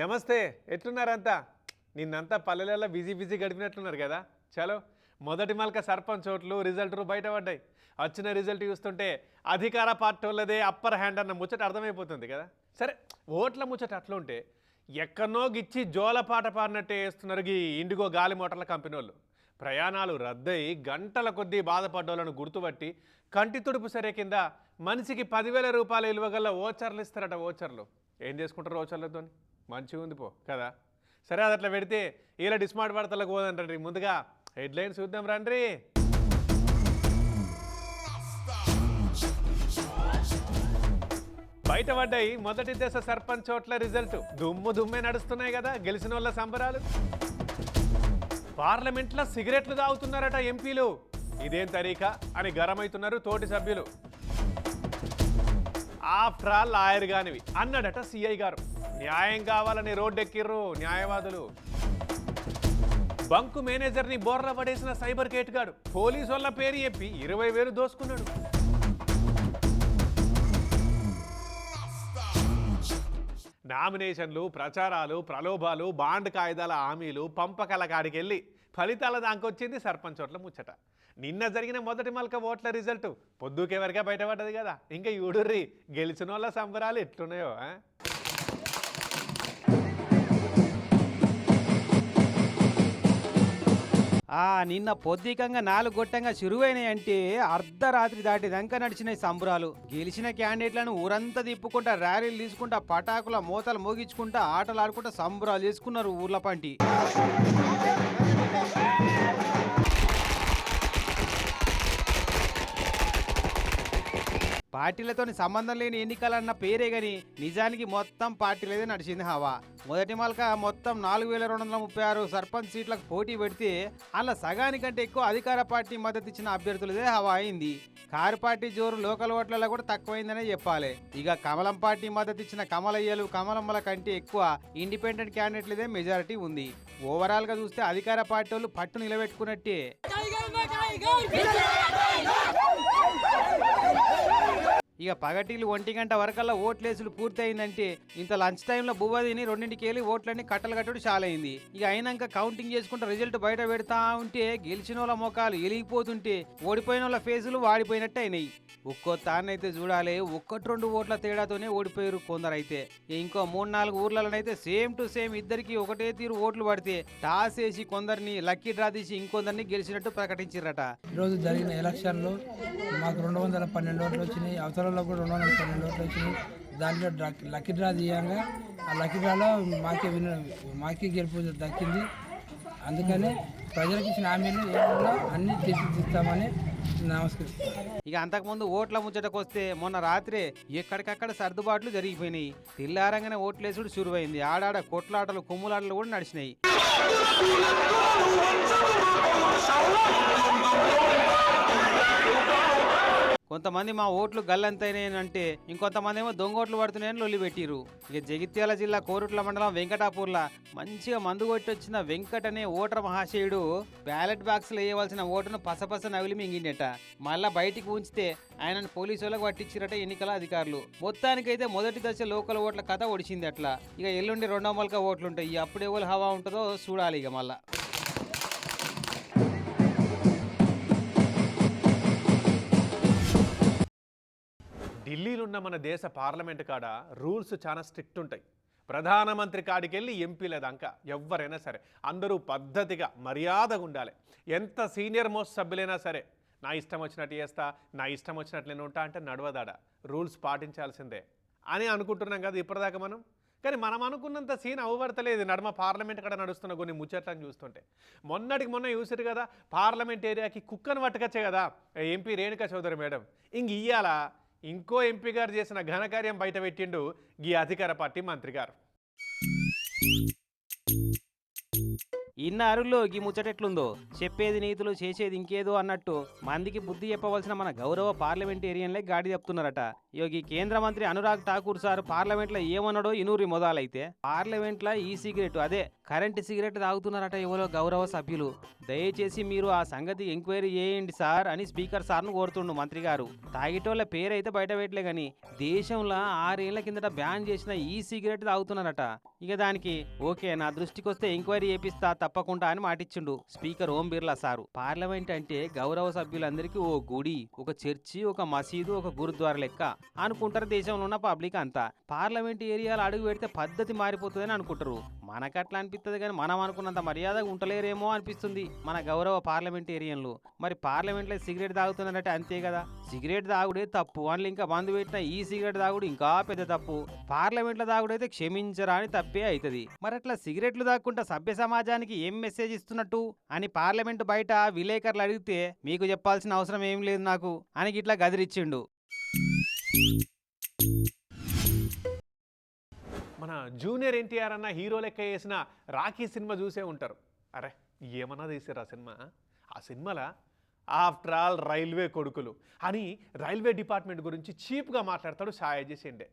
నమస్తే ఎట్లున్నారంతా? నిన్నంతా పల్లెలలో busy busy గడిపినట్లున్నారు కదా. చలో మొదటి మలక సర్పంచ్ ఓట్లు రిజల్ట్లు బయటపడ్డాయి వచ్చిన రిజల్ట్ చూస్తుంటే అధికార పార్టీ వాళ్ళదే అప్పర్ హ్యాండ్ అన్న ముచ్చట అర్థమైపోతుంది కదా. సరే ఓట్ల ముచ్చట అట్లా ఉంటే ఎక్కడనో గిచ్చి జోలపాట పాడినట్టే వేస్తున్నారు ఈ ఇండిగో గాలి మోటార్ల కంపెనీ వాళ్ళు. ప్రయాణాలు రద్దయి గంటల కొద్దీ బాధపడ్డోళ్ళను గుర్తుపట్టి కంటి తుడుపు సరే కింద మనిషికి పదివేల రూపాయలు ఇవ్వగల ఓచర్లు ఇస్తారట ఓచర్లు. ఏం చేసుకుంటారు ఓచర్లతో మంచిగా ఉంది పో కదా? సరే అది అట్లా పెడితే ఇలా డిస్మార్ట్ వార్తలకు పోదంటారు ముందుగా హెడ్లైన్స్ చూద్దాం రండి. బయటపడ్డాయి మొదటి దశ సర్పంచ్ చోట్ల రిజల్ట్. దుమ్ము దుమ్మే నడుస్తున్నాయి కదా గెలిచిన వాళ్ళ సంబరాలు. పార్లమెంట్లో సిగరెట్లు తాగుతున్నారట ఎంపీలు. ఇదేం తరీకా అని గరమవుతున్నారు తోటి సభ్యులు. ఆఫ్టర్ ఆల్ లాయర్ గానివి. అన్నాడట సిఐ గారు. న్యాయం కావాలని రోడ్డెక్కిర్రు న్యాయవాదులు. బంకు మేనేజర్ని బోర్ల పడేసిన సైబర్ కేట్ గాడు పోలీసు వాళ్ళ పేరు చెప్పి ఇరవై వేలు దోసుకున్నాడు. నామినేషన్లు ప్రచారాలు ప్రలోభాలు బాండ్ కాయిదాల హామీలు పంపకాల కాడికెళ్ళి ఫలితాల దానికొచ్చింది సర్పంచ్ ఓట్ల ముచ్చట. నిన్న జరిగిన మొదటి మలక ఓట్ల రిజల్ట్ పొద్దుకెవరిగా బయటపడ్డది కదా. ఇంకా యూడుర్రి గెలిచిన వాళ్ళ సంబరాలు ఎట్లున్నాయో ఆ? నిన్న పొద్దికంగా నాలుగు గొట్టంగా చురువైనాయి అంటే అర్ధరాత్రి దాటిదాకా నడిచినాయి సంబరాలు గెలిచిన క్యాండిడేట్లను ఊరంతా తిప్పుకుంటా ర్యాలీలు తీసుకుంటా పటాకుల మూతలు మోగించుకుంటా ఆటలు ఆడుకుంటా సంబరాలు చేసుకున్నారు ఊర్ల పంటి పార్టీలతోని సంబంధం లేని ఎన్నికలన్న పేరే గని నిజానికి మొత్తం పార్టీలదే నడిచింది హవా మొదటి మలక మొత్తం నాలుగు వేల రెండు వందల ముప్పై ఆరు సర్పంచ్ సీట్లకు పోటీ పెడితే అలా సగానికంటే ఎక్కువ అధికార పార్టీ మద్దతు ఇచ్చిన అభ్యర్థులదే హవా అయింది కారు పార్టీ జోరు లోకల్ ఓట్లలో కూడా తక్కువైందనే చెప్పాలి ఇక కమలం పార్టీ మద్దతు ఇచ్చిన కమలయ్యలు కమలమ్మల కంటే ఎక్కువ ఇండిపెండెంట్ క్యాండిడేట్లదే మెజారిటీ ఉంది ఓవరాల్గా చూస్తే అధికార పార్టీ వాళ్ళు పట్టు నిలబెట్టుకున్నట్టే ఇక పగటిలు ఒంటి గంట వరకల్లా ఓట్లేసులు పూర్తయిందంటే ఇంత లంచ్ టైంలో బువ్వ రెండింటికి వెళ్ళి ఓట్లన్నీ కట్టలు కట్టుడు చాలైంది. ఇక అయినాక కౌంటింగ్ చేసుకుంటే రిజల్ట్ బయట పెడతా ఉంటే గెలిచిన వాళ్ళ ముఖాలు ఎలిగిపోతుంటే ఓడిపోయిన వాళ్ళ ఫేజులు వాడిపోయినట్టు అయినాయి. ఒక్కో తాన్నైతే చూడాలి ఒక్కటి రెండు ఓట్ల తేడాతోనే ఓడిపోయారు కొందరైతే. అయితే ఇంకో మూడు నాలుగు ఊర్లలోనైతే సేమ్ టు సేమ్ ఇద్దరికి ఒకటే తీరు ఓట్లు పడితే టాస్ వేసి కొందరిని లక్కీ డ్రా తీసి ఇంకొందరిని గెలిచినట్టు ప్రకటించారట ఈరోజు జరిగిన ఎలక్షన్లో మాకు రెండు వందల పన్నెండు ఓట్లు వచ్చినాయి. అవతలలో కూడా రెండు వందల పన్నెండు ఓట్లు వచ్చినాయి. దాంట్లో లక్కీ డ్రా తీయంగా ఆ లక్కీ డ్రాలో మాకే విన మాకే గెలుపు దక్కింది. అందుకని ప్రజలకు ఇచ్చిన హామీలు ఏమన్నా అన్ని తీర్చిదిద్దామని నమస్కారం ఇక అంతకుముందు ఓట్ల ముచ్చటకు వస్తే మొన్న రాత్రే ఎక్కడికక్కడ సర్దుబాట్లు జరిగిపోయినాయి. తెల్లారంగానే ఓట్లేసుడు చురువైంది ఆడాడ కొట్లాటలు కొమ్ములాటలు కూడా నడిచినాయి. కొంతమంది మా ఓట్లు గల్లంతైనాయనంటే ఇంకొంతమంది ఏమో దొంగోట్లు పడుతున్నాయని లొల్లి పెట్టిరు ఇక జగిత్యాల జిల్లా కోరుట్ల మండలం వెంకటాపూర్ల మంచిగా మందు కొట్టి వచ్చిన వెంకట్ అనే ఓటర్ మహాశయుడు బ్యాలెట్ బాక్స్లో వేయవలసిన ఓటును పసపస నవిలి మింగిండట. మళ్ళా బయటికి ఉంచితే ఆయనను పోలీసు వాళ్ళకు పట్టించిరట ఎన్నికల అధికారులు. మొత్తానికైతే మొదటి దశ లోకల్ ఓట్ల కథ ఒడిచింది అట్లా ఇక ఎల్లుండి రెండో మొలక ఓట్లు ఉంటాయి అప్పుడు ఎవరు హవా ఉంటుందో చూడాలి ఇక మళ్ళా. ఢిల్లీలున్న మన దేశ పార్లమెంట్ కాడ రూల్స్ చాలా స్ట్రిక్ట్ ఉంటాయి. ప్రధానమంత్రి కాడికి వెళ్ళి ఎంపీల దాకా ఎవరైనా సరే అందరూ పద్ధతిగా మర్యాదగా ఉండాలి. ఎంత సీనియర్ మోస్ట్ సభ్యులైనా సరే నా ఇష్టం వచ్చినట్టు చేస్తా నా ఇష్టం వచ్చినట్లు నేను ఉంటా అంటే నడవదాడ రూల్స్ పాటించాల్సిందే అని అనుకుంటున్నాం కదా ఇప్పటిదాకా మనం. కానీ మనం అనుకున్నంత సీన్ అవ్వబడతలేదు. నడమ పార్లమెంట్ కాడ నడుస్తున్న కొన్ని ముచ్చట్లను చూస్తుంటే. మొన్నటికి మొన్న చూసారు కదా పార్లమెంట్ ఏరియాకి కుక్కను పట్టుకొచ్చే కదా ఎంపీ రేణుకా చౌదరి మేడం. ఇంక ఇయ్యాలా? ఇంకో ఎంపీ గారు చేసిన ఘనకార్యం బయట పెట్టిండు ఈ అధికార పార్టీ మంత్రి గారు. ఇన్న అరుల్లో ఈ ముచ్చటెట్లుందో? చెప్పేది నీతులు చేసేది ఇంకేదో అన్నట్టు మందికి బుద్ధి చెప్పవలసిన మన గౌరవ పార్లమెంటేరియన్లే గాడి చెప్తున్నారట ఈ కేంద్ర మంత్రి అనురాగ్ ఠాకూర్ సార్ పార్లమెంట్లో ఏమన్నాడో ఇనూరి మొదలైతే. పార్లమెంట్లో ఈ సిగరెట్ అదే కరెంట్ సిగరెట్ తాగుతున్నారట ఎవరో గౌరవ సభ్యులు. దయచేసి మీరు ఆ సంగతి ఎంక్వైరీ చేయండి సార్ అని స్పీకర్ సార్ను కోరుతుండు మంత్రి గారు తాగేటోళ్ళ పేరైతే బయట పెట్టలే గాని దేశంలో ఆరేళ్ళ కిందట బ్యాన్ చేసిన ఈ సిగరెట్ తాగుతున్నారట. ఇక దానికి ఓకే నా దృష్టికి వస్తే ఎంక్వైరీ చేపిస్తా తప్పకుండా అని మాటిచ్చిండు. Speaker Om Birla sir. Parliament అంటే గౌరవ సభ్యులందరికీ ఓ గుడి ఒక చర్చి ఒక మసీదు ఒక గురుద్వార లెక్క అనుకుంటారు దేశంలో ఉన్న పబ్లిక్ అంతా. పార్లమెంట్ ఏరియాలో అడుగు పెడితే పద్ధతి మారిపోతుందని అనుకుంటారు. మనకట్లా అనిపిస్తుంది కానీ మనం అనుకున్నంత మర్యాదగా ఉంటలేరేమో అనిపిస్తుంది మన గౌరవ పార్లమెంటేరియన్లు మరి పార్లమెంట్లో సిగరెట్ తాగుతున్నారంటే అంతే కదా. సిగరెట్ తాగుడే తప్పు వాళ్ళు ఇంకా బంధు పెట్టిన ఈ సిగరెట్ తాగుడు ఇంకా పెద్ద తప్పు. పార్లమెంట్లో తాగుడైతే క్షమించరా అని తప్పే అవుతుంది మరి అట్లా సిగరెట్లు తాక్కుంటా సభ్య సమాజానికి ఏం మెసేజ్ ఇస్తున్నట్టు? అని పార్లమెంట్ బయట విలేకరులు అడిగితే మీకు చెప్పాల్సిన అవసరం ఏం లేదు నాకు అని ఇట్లా గదిరిచ్చిండు. మన జూనియర్ ఎన్టీఆర్ అన్న హీరో లెక్క వేసిన రాఖీ సినిమా చూసే ఉంటారు. అరే ఏమన్నా తీసారు ఆ సినిమా? ఆ సినిమాలో? ఆఫ్టర్ ఆల్ రైల్వే కొడుకులు అని రైల్వే డిపార్ట్మెంట్ గురించి చీప్గా మాట్లాడతాడు సాయాజీ చేసిండే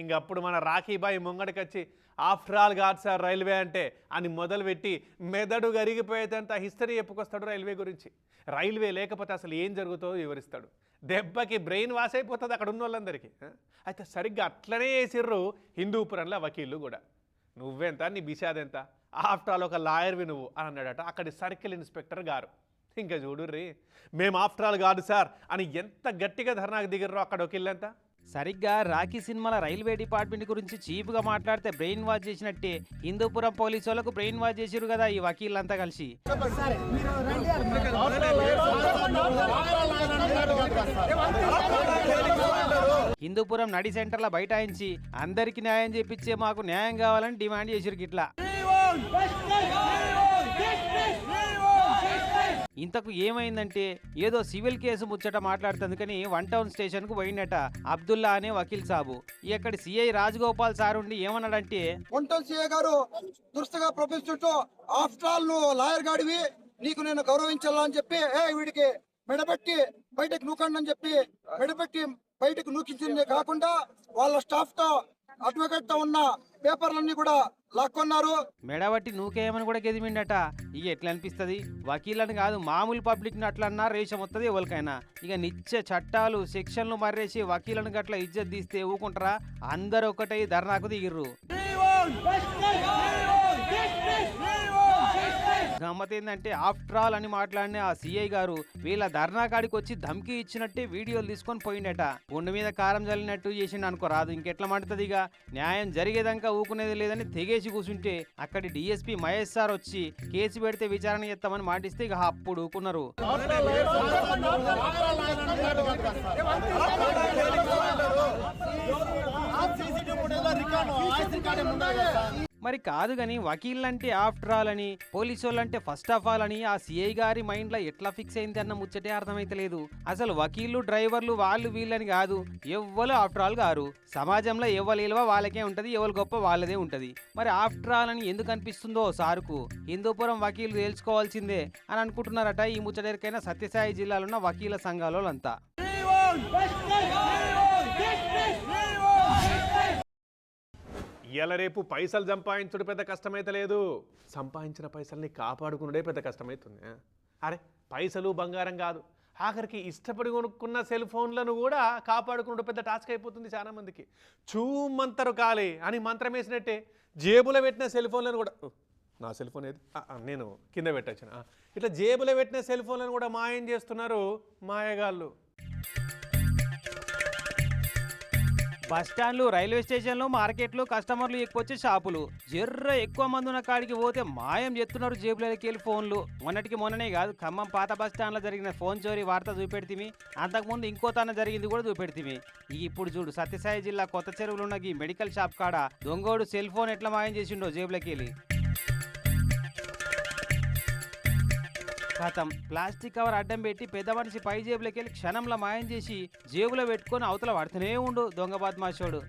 ఇంకప్పుడు మన రాఖీబాయి ముంగడికొచ్చి ఆఫ్టర్ ఆల్ కాదు సార్ రైల్వే అంటే అని మొదలుపెట్టి మెదడు గరిగిపోయేదంత హిస్టరీ చెప్పుకొస్తాడు రైల్వే గురించి. రైల్వే లేకపోతే అసలు ఏం జరుగుతుందో వివరిస్తాడు. దెబ్బకి బ్రెయిన్ వాష్ అయిపోతుంది అక్కడ ఉన్న వాళ్ళందరికీ అయితే సరిగ్గా అట్లనే వేసిర్రు హిందూపురంలో వకీళ్ళు కూడా. నువ్వెంత? నీ బిషాదెంత? ఆఫ్టర్ ఆల్ ఒక లాయర్వి నువ్వు అని అన్నాడట అక్కడి సర్కిల్ ఇన్స్పెక్టర్ గారు. ఇంకా చూడుర్రి మేము ఆఫ్టర్ ఆల్ కాదు సార్ అని ఎంత గట్టిగా ధర్నాకు దిగర్రో అక్కడ వకీళ్ళంతా? సరిగ్గా రాఖీ సినిమాల రైల్వే డిపార్ట్మెంట్ గురించి చీప్గా మాట్లాడితే బ్రెయిన్ వాష్ చేసినట్టే. హిందూపురం పోలీసు వాళ్ళకు బ్రెయిన్ వాష్ చేసిరు కదా ఈ వకీళ్ళంతా కలిసి. హిందూపురం నడి సెంటర్ల బైఠాయించి అందరికీ న్యాయం చేపించే మాకు న్యాయం కావాలని డిమాండ్ చేసిరు గిట్లా. ఇంతకు ఏమైందంటే ఏదో సివిల్ కేసు ముచ్చట మాట్లాడుతుందుకని వన్ టౌన్ స్టేషన్కు పోయిండట అబ్దుల్లా అనే వకీల్ సాబు. ఇక్కడి సిఐ రాజగోపాల్ సార్ ఉండి ఏమన్నాడంటే వంటల్ సిఏ గారు దురుస్తుగా ప్రొఫెసర్ ఆఫ్టర్ ఆల్ నువ్వు లాయర్ గాడివి నీకు నేను గౌరవించాలని చెప్పి ఏ వీడికి మెడబెట్టి బయటకు నూకండి అని చెప్పి మెడబెట్టి బయటకు నూకించిందే కాకుండా వాళ్ళ స్టాఫ్తో అడ్వకేట్తో ఉన్న పేపర్లన్నీ కూడా లాక్కొన్నారు. మెడబట్టి నూకేయమని కూడా గెదిమిండట ఇక ఎట్లా అనిపిస్తుంది? వకీలని కాదు మామూలు పబ్లిక్ని అట్లా అన్నా రేషం వస్తుంది ఎవరికైనా. ఇక నిత్య చట్టాలు సెక్షన్లు మర్రేసి వకీలను గట్ల ఇజ్జత్ తీస్తే ఊకుంటారా? అందరు ఒకటై ధర్నాకు దిగిర్రు. గమ్మత్ ఏంటంటే ఆఫ్టర్ ఆల్ అని మాట్లాడిన ఆ సిఐ గారు వీళ్ళ ధర్నా కాడికి వచ్చి ధమ్కి ఇచ్చినట్టే వీడియోలు తీసుకొని పోయిండట. పుండు మీద కారం జల్లినట్టు చేసిండు అనుకో రాదు. ఇంకెట్లా మంటది ఇక? న్యాయం జరిగేదాకా ఊకునేది లేదని తెగేసి కూర్చుంటే అక్కడి డిఎస్పీ మహేష్ సార్ వచ్చి కేసు పెడితే విచారణ చేస్తామని మాటిస్తే ఇక అప్పుడు ఊకున్నారు. మరి కాదు కానీ వకీళ్ళంటే ఆఫ్టర్ ఆల్ అని పోలీసు వాళ్ళంటే ఫస్ట్ ఆఫ్ ఆల్ అని ఆ సిఐ గారి మైండ్లో ఎట్లా ఫిక్స్ అయింది అన్న ముచ్చటే అర్థమైతలేదు. అసలు వకీళ్ళు డ్రైవర్లు వాళ్ళు వీళ్ళని కాదు ఎవ్వరు ఆఫ్టర్ ఆల్ గారు. సమాజంలో ఎవరు విలువ వాళ్ళకే ఉంటది ఎవరు గొప్ప వాళ్ళదే ఉంటది. మరి ఆఫ్టర్ ఆల్ అని ఎందుకు అనిపిస్తుందో సారుకు? హిందూపురం వకీలు తేల్చుకోవాల్సిందే అని అనుకుంటున్నారట ఈ ముచ్చటేరికైనా సత్యసాయి జిల్లాలో ఉన్న వకీల సంఘాలంతా వాళ్ళంతా ఇవాళ రేపు పైసలు సంపాదించుడు పెద్ద కష్టమైతే లేదు. సంపాదించిన పైసల్ని కాపాడుకునుడే పెద్ద కష్టమవుతుంది అరే పైసలు బంగారం కాదు. ఆఖరికి ఇష్టపడి కొనుక్కున్న సెల్ ఫోన్లను కూడా కాపాడుకునుడు పెద్ద టాస్క్ అయిపోతుంది చాలా మందికి. చూమంతరు కాలే అని మంత్రం వేసినట్టే జేబులో పెట్టిన సెల్ ఫోన్లను కూడా నా సెల్ ఫోన్ ఏది? నేను కింద పెట్టచ్చిన ఇట్లా జేబులో పెట్టిన సెల్ ఫోన్లను కూడా మాయం చేస్తున్నారు మాయగాళ్ళు. బస్ స్టాండ్లు రైల్వే స్టేషన్లు మార్కెట్లు కస్టమర్లు ఎక్కువ వచ్చే షాపులు. జర్ర ఎక్కువ మంది ఉన్న కాడికి పోతే మాయం చెప్తున్నారు జేబులకి వెళ్ళి ఫోన్లు. మొన్నటికి మొన్ననే కాదు ఖమ్మం పాత బస్ స్టాండ్లో జరిగిన ఫోన్ చోరీ వార్త చూపెడితిమి. అంతకుముందు ఇంకో తన జరిగింది కూడా చూపెడితిమి. ఇప్పుడు చూడు సత్యసాయి జిల్లా కొత్త చెరువులు ఉన్న ఈ మెడికల్ షాప్ కాడ దొంగోడు సెల్ ఫోన్ ఎట్లా మాయం చేసిండో జేబులకి వెళ్ళి కథం ప్లాస్టిక్ కవర్ అడ్డం పెట్టి పెద్ద మనిషి పై జేబులోకి వెళ్ళి క్షణంలో మాయం చేసి జేబులో పెట్టుకొని అవతల పడుతూనే ఉండు దొంగ బద్మాషోడు.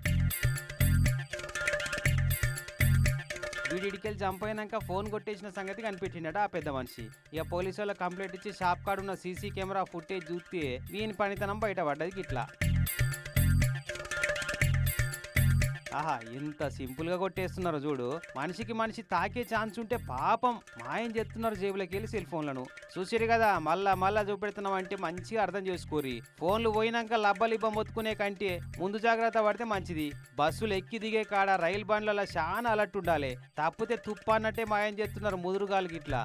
వీడికెళ్ళి చంపోయినాక ఫోన్ కొట్టేసిన సంగతి కనిపెట్టిండట ఆ పెద్ద మనిషి. ఇక పోలీసు వాళ్ళ కంప్లైంట్ ఇచ్చి షాప్ కాడ ఉన్న సీసీ కెమెరా ఫుటేజ్ చూస్తే వీని పనితనం బయటపడ్డది ఇట్లా ఆహా ఎంత సింపుల్గా కొట్టేస్తున్నారు చూడు. మనిషికి మనిషి తాకే ఛాన్స్ ఉంటే పాపం మాయం చేస్తున్నారు జేబులోకి వెళ్ళి సెల్ ఫోన్లను. చూసిరు కదా మళ్ళా మళ్ళా చూపెడుతున్నాం అంటే మంచిగా అర్థం చేసుకోరి ఫోన్లు పోయినాక లబ్బలిబ్బ మొత్తుకునే కంటే ముందు జాగ్రత్త పడితే మంచిది. బస్సులు ఎక్కి దిగే కాడ రైలు బండ్లలో చాలా అలర్ట్ ఉండాలి. తప్పితే తుప్ప అన్నట్టే మాయం చేస్తున్నారు ముదురుగాలికి ఇట్లా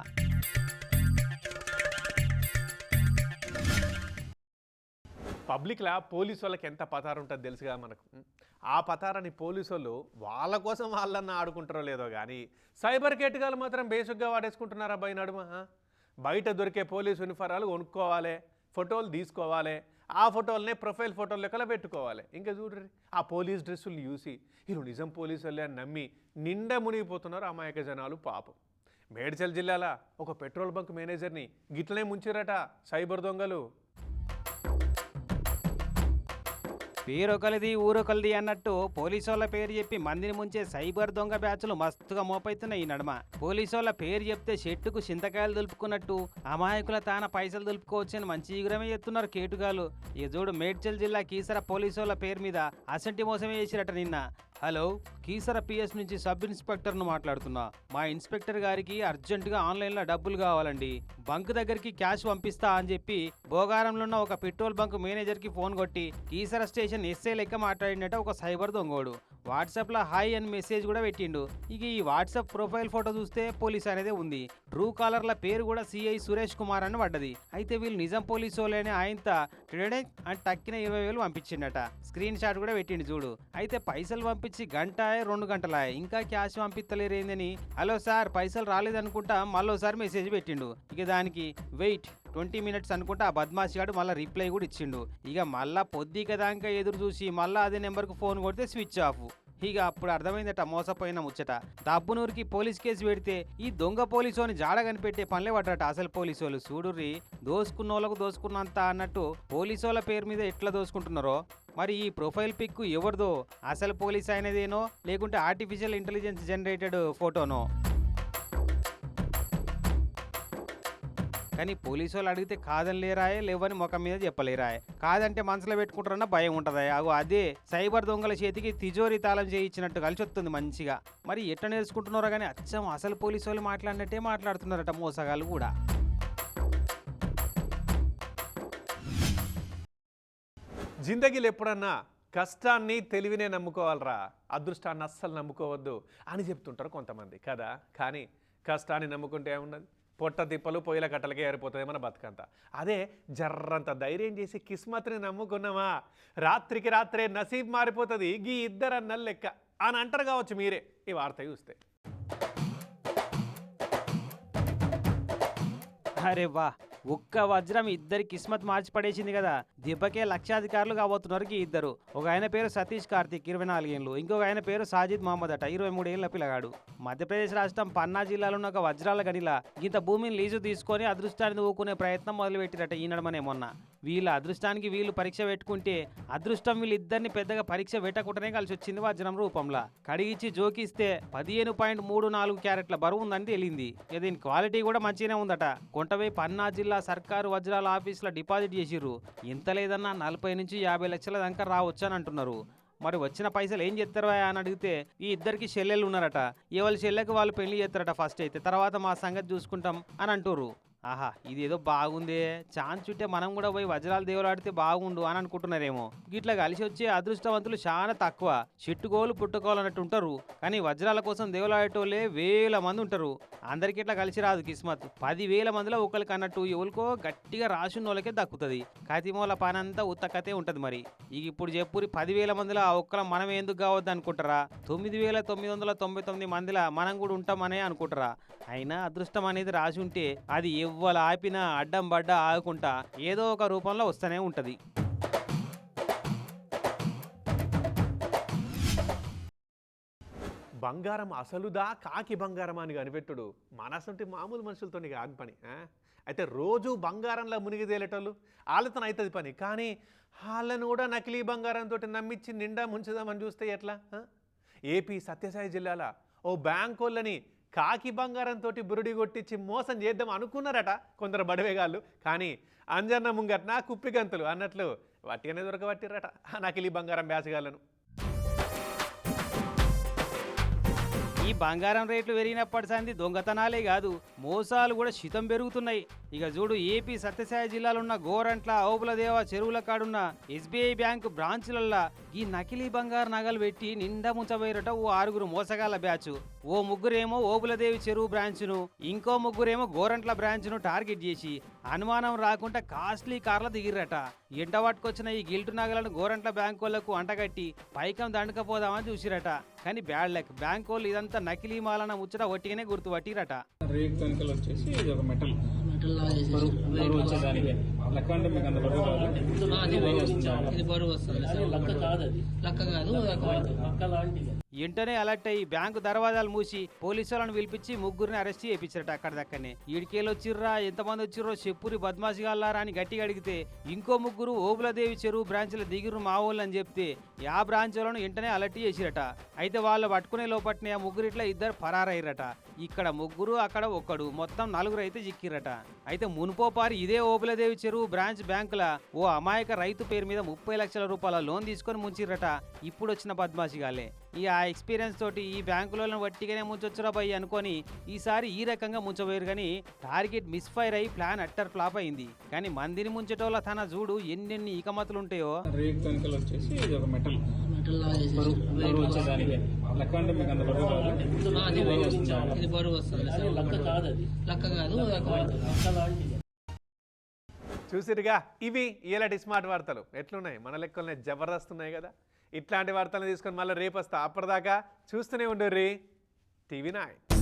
పబ్లిక్లా పోలీసు వాళ్ళకి ఎంత పతారు ఉంటుంది తెలుసుగా మనకు. ఆ పతారని పోలీసులు వాళ్ళ కోసం వాళ్ళన్న ఆడుకుంటారో లేదో కానీ సైబర్ కేటగాలు మాత్రం బేసిక్గా వాడేసుకుంటున్నారా బై నడుమ బయట దొరికే పోలీసు యూనిఫారాలు కొనుక్కోవాలి ఫోటోలు తీసుకోవాలి ఆ ఫోటోలనే ప్రొఫైల్ ఫోటోలు లెక్కల పెట్టుకోవాలి. ఇంకా చూడండి ఆ పోలీస్ డ్రెస్సులు చూసి వీళ్ళు నిజం పోలీసు వాళ్ళే అని నమ్మి నిండా మునిగిపోతున్నారు అమాయక జనాలు పాపం. మేడ్చల్ జిల్లాల ఒక పెట్రోల్ బంక్ మేనేజర్ని గిట్లనే ముంచారట సైబర్ దొంగలు. పేరొకలిది ఊరొకలిది అన్నట్టు పోలీసు వాళ్ళ పేరు చెప్పి మందిని ముంచే సైబర్ దొంగ బ్యాచ్లు మస్తుగా మోపైతున్నాయి ఈ నడమ. పోలీసోళ్ళ పేరు చెప్తే చెట్టుకు చింతకాయలు దులుపుకున్నట్టు అమాయకుల తాన పైసలు దులుపుకోవచ్చని మంచి ఈగురమే చెప్తున్నారు కేటుగాలు. ఈ చూడు మేడ్చల్ జిల్లా కీసర పోలీసోళ్ళ పేరు మీద అసంటి మోసమే చేసిరట నిన్న. హలో కీసర పిఎస్ నుంచి సబ్ ఇన్స్పెక్టర్ను మాట్లాడుతున్నా. మా ఇన్స్పెక్టర్ గారికి అర్జెంటుగా ఆన్లైన్లో డబ్బులు కావాలండి. బంక్ దగ్గరికి క్యాష్ పంపిస్తా అని చెప్పి భోగారంలో ఉన్న ఒక పెట్రోల్ బంక్ మేనేజర్కి ఫోన్ కొట్టి కీసర స్టేషన్ ఎస్ఏ లెక్క మాట్లాడినట్టు ఒక సైబర్ దొంగోడు. వాట్సాప్లో హాయ్ అని మెసేజ్ కూడా పెట్టిండు. ఇక ఈ వాట్సాప్ ప్రొఫైల్ ఫోటో చూస్తే పోలీస్ అనేది ఉంది. ట్రూ కాలర్ల పేరు కూడా సిఐ సురేష్ కుమార్ అని పడ్డది. అయితే వీళ్ళు నిజం పోలీసు వాళ్ళని ఆయనత అని టక్కిన ఇరవై వేలు పంపించిండట. స్క్రీన్ షాట్ కూడా పెట్టిండు చూడు. అయితే పైసలు పంపించి గంట రెండు గంటల ఇంకా క్యాష్ పంపిస్తలేరేందని హలో సార్ పైసలు రాలేదనుకుంటా మళ్ళోసారి మెసేజ్ పెట్టిండు. ఇక దానికి వెయిట్. ట్వంటీ మినిట్స్ అనుకుంటా ఆ బద్మాషి గాడు మళ్ళీ రిప్లై కూడా ఇచ్చిండు. ఇక మళ్ళా పొద్దుక దాకా ఎదురు చూసి మళ్ళీ అదే నెంబర్కు ఫోన్ కొడితే స్విచ్ ఆఫ్. ఇక అప్పుడు అర్థమైందట మోసపోయిన ముచ్చట. దబ్బునూరికి పోలీస్ కేసు పెడితే ఈ దొంగ పోలీసోని జాడ కనిపెట్టే పనులే పడ్డట అసలు పోలీసోళ్ళు. చూడుర్రి దోసుకున్న వాళ్ళకు దోసుకున్నంత అన్నట్టు పోలీసోళ్ళ పేరు మీద ఎట్లా దోసుకుంటున్నారో? మరి ఈ ప్రొఫైల్ పిక్ ఎవరిదో? అసలు పోలీస్ అయినదేనో లేకుంటే ఆర్టిఫిషియల్ ఇంటెలిజెన్స్ జనరేటెడ్ ఫోటోనో? కానీ పోలీసు వాళ్ళు అడిగితే కాదని లేరాయే లేవని ముఖం మీద చెప్పలేరాయే. కాదంటే మనసులో పెట్టుకుంటారన్న భయం ఉంటుందా అగో అదే సైబర్ దొంగల చేతికి తిజోరి తాళం చేయించినట్టు కలిసి వస్తుంది మంచిగా. మరి ఎట్లా నేర్చుకుంటున్నారో కానీ అచ్చం అసలు పోలీసు వాళ్ళు మాట్లాడినట్టే మాట్లాడుతున్నారట మోసగాళ్ళు కూడా. జిందగీలు ఎప్పుడన్నా కష్టాన్ని తెలివినే నమ్ముకోవాలరా? అదృష్టాన్ని అస్సలు నమ్ముకోవద్దు అని చెప్తుంటారు కొంతమంది. కదా? కానీ కష్టాన్ని నమ్ముకుంటే ఏమున్నది పొట్ట తిప్పలు పొయ్యిల కట్టలకే ఏరిపోతుంది మన బతుకంతా. అదే జర్రంత ధైర్యం చేసి కిస్మత్ని నమ్ముకున్నామా? రాత్రికి రాత్రే నసీబ్ మారిపోతుంది గీ ఇద్దరు లెక్క అని అంటారు కావచ్చు మీరే ఈ వార్త చూస్తే. అరే వా ఒక్క వజ్రం ఇద్దరి కిస్మత్ మార్చిపడేసింది కదా. దెబ్బకే లక్షాధికారులు కాబోతున్నారు ఈ ఇద్దరు. ఒక ఆయన పేరు సతీష్ కార్తిక్ ఇరవై నాలుగేళ్ళు ఇంకొక ఆయన పేరు సాజిద్ మహమ్మద్ అట ఇరవై మూడేళ్ళ పిల్లగాడు. మధ్యప్రదేశ్ రాష్ట్రం పన్నా జిల్లాలో ఉన్న ఒక వజ్రాల గనిలా ఇంత భూమిని లీజు తీసుకొని అదృష్టాన్ని ఊకునే ప్రయత్నం మొదలుపెట్టిరట ఈ నడమనే మొన్న. వీళ్ళ అదృష్టానికి వీళ్ళు పరీక్ష పెట్టుకుంటే అదృష్టం వీళ్ళిద్దరిని పెద్దగా పరీక్ష పెట్టకుండానే కలిసి వచ్చింది వజ్రం రూపంలో. కడిగిచ్చి జోకిస్తే పదిహేను పాయింట్ మూడు నాలుగు క్యారెట్ల బరువు ఉందని తేలింది. దీని క్వాలిటీ కూడా మంచిగానే ఉందట. కొంటవై పన్నా జిల్లా సర్కారు వజ్రాల ఆఫీసులో డిపాజిట్ చేసిర్రు. ఇంత లేదన్నా నలభై నుంచి యాభై లక్షల దాకా రావచ్చు అని అంటున్నారు. మరి వచ్చిన పైసలు ఏం చేస్తారో అని అడిగితే ఈ ఇద్దరికి చెల్లెలు ఉన్నారట. ఎవరి చెల్లెకి వాళ్ళు పెళ్ళి చేస్తారట ఫస్ట్ అయితే. తర్వాత మా సంగతి చూసుకుంటాం అని అంటారు ఆహా ఇది ఏదో బాగుందే. ఛాన్స్ చుట్టే మనం కూడా పోయి వజ్రాలు దేవులాడితే బాగుండు అని అనుకుంటున్నారేమో. గిట్లా కలిసి వచ్చే అదృష్టవంతులు చాలా తక్కువ. చెట్టుకోలు పుట్టుకోలు అన్నట్టు ఉంటారు. కానీ వజ్రాల కోసం దేవులాడేటోళ్ళే వేల మంది ఉంటారు. అందరికి ఇట్లా కలిసి రాదు కిస్మత్. పదివేల మందిలో ఒకరికి అన్నట్టు ఎవరికో గట్టిగా రాసిన వాళ్ళకే దక్కుతుంది కతిమూల పని ఉత్తకతే ఉంటుంది మరి. ఇక ఇప్పుడు చెప్పురి పదివేల మందిలో ఆ ఒక్కల మనం ఎందుకు కావద్దు అనుకుంటారా? తొమ్మిది వేల తొమ్మిది వందల తొంభై తొమ్మిది మందిలో మనం కూడా ఉంటామనే అనుకుంటారా? అయినా అదృష్టం అనేది రాసి ఉంటే అది ఎవ్వలు ఆపినా అడ్డం పడ్డా ఆగుకుంటా ఏదో ఒక రూపంలో వస్తూనే ఉంటుంది. బంగారం అసలుదా? కాకి బంగారం అని కనిపెట్టుడు మనసుంటి మామూలు మనుషులతో ఆగి పని అయితే రోజు బంగారంలో మునిగి తేలేటోళ్ళు వాళ్ళతో అవుతుంది పని. కానీ వాళ్ళను కూడా నకిలీ బంగారంతో నమ్మించి నిండా ముంచుదామని చూస్తే ఎట్లా ఏపీ సత్యసాయి జిల్లాల ఓ బ్యాంక్ వాళ్ళని కాకి బంగారంతో బురుడి కొట్టించి మోసం చేద్దాం అనుకున్నారట కొందరు బడవేగాళ్ళు. కానీ అంజన్న ముంగట్న కుప్పిగంతులు అన్నట్లు వట్టిగానే దొరకబట్టిరట నకిలీ బంగారం బ్యాచగాళ్ళను ఈ బంగారం రేట్లు పెరిగినప్పటి సంది దొంగతనాలే కాదు మోసాలు కూడా శితం పెరుగుతున్నాయి. ఇక చూడు ఏపీ సత్యసాయి జిల్లాలో ఉన్న గోరంట్ల ఔపులదేవ చెరువుల కాడున్న ఎస్బీఐ బ్యాంకు బ్రాంచులల్లా ఈ నకిలీ బంగారు నగలు పెట్టి నిండా ముంచబోయారట ఓ ఆరుగురు మోసగాళ్ళ బ్యాచ్. ఓ ముగ్గురేమో ఓపులదేవి చెరువు బ్రాంచ్ను ఇంకో ముగ్గురేమో గోరంట్ల బ్రాంచ్ను టార్గెట్ చేసి అనుమానం రాకుండా కాస్ట్లీ కార్ల దిగిరట ఎంట పట్టుకొచ్చిన ఈ గిల్టు నగలను గోరంట్ల బ్యాంక్ వాళ్ళకు అంటగట్టి పైకం దండకపోదామని చూసిరట. కానీ బ్యాడ్ లక్ బ్యాంక్ వాళ్ళు ఇదంతా నకిలీ మాలన ముచ్చట ఒట్టిగానే గుర్తుపట్టిరట. రేట్ కనుకలు వచ్చేసి ఇది ఒక మెటల్. వచ్చేదానికి. లెక్క అంటే మీకు అంత బరువు రాదు? ఇది బరువు వస్తుంది. సార్ లక్క కాదు అది. లక్క కాదు లక్క లాంటిది వెంటనే అలర్ట్ అయ్యి బ్యాంకు దర్వాజాలు మూసి పోలీసు వాళ్ళని పిలిపించి ముగ్గురిని అరెస్ట్ చేయించారట అక్కడ దక్కనే. ఈడికేళ్ళు వచ్చిర్రా ఎంతమంది వచ్చిర్రో చెప్పురి బద్మాసిగాళ్ళారా అని గట్టిగా అడిగితే ఇంకో ముగ్గురు ఓబులదేవి చెరువు బ్రాంచ్ల దిగురు మా వాళ్ళు అని చెప్తే ఆ బ్రాంచ్ వాళ్ళను వెంటనే అలర్ట్ చేసిరట. అయితే వాళ్ళు పట్టుకునే లోపట్నే ఆ ముగ్గురు ఇట్లా ఇద్దరు పరారయ్యారట. ఇక్కడ ముగ్గురు అక్కడ ఒక్కడు మొత్తం నలుగురు అయితే చిక్కిరట అయితే మునుపోపారి ఇదే ఓబులదేవి చెరువు బ్రాంచ్ బ్యాంకుల ఓ అమాయక రైతు పేరు మీద ముప్పై లక్షల రూపాయల లోన్ తీసుకొని ముంచిర్రట. ఇప్పుడు వచ్చిన బద్మాషిగాలే. ఈ ఆ ఎక్స్పీరియన్స్ తోటి ఈ బ్యాంకులను వట్టిగానే ముంచొచ్చురా భయ్ అనుకొని ఈసారి ఈ రకంగా ముంచబోయారు కానీ టార్గెట్ మిస్ఫైర్ అయి ప్లాన్ అట్టర్ ఫ్లాప్ అయింది. కానీ మందిని ముంచటోళ్ళ తన చూడు ఎన్నెన్ని ఇకమతులు ఉంటాయో రేట్ కనుకలు వచ్చేసి ఇది ఒక మెటల్ మెటల్ లా చేసేసి బరువు బరువు వచ్చేదానికి. లెక్క అంటే మీకు అంత బరువు రాదు ఇది బరువు వస్తుంది. సార్. లక్క కాదు అది. లక్క కాదు లక్క లాంటిది. చూసిరుగా ఇవి ఇలాంటి స్మార్ట్ వార్తలు. ఎట్లున్నాయి? మన లెక్కలనే జబర్దస్త్ ఉన్నాయి కదా. ఇట్లాంటి వార్తలను తీసుకొని మళ్ళీ రేపు వస్తా అప్పటిదాకా చూస్తూనే ఉండు రీ. TV nine.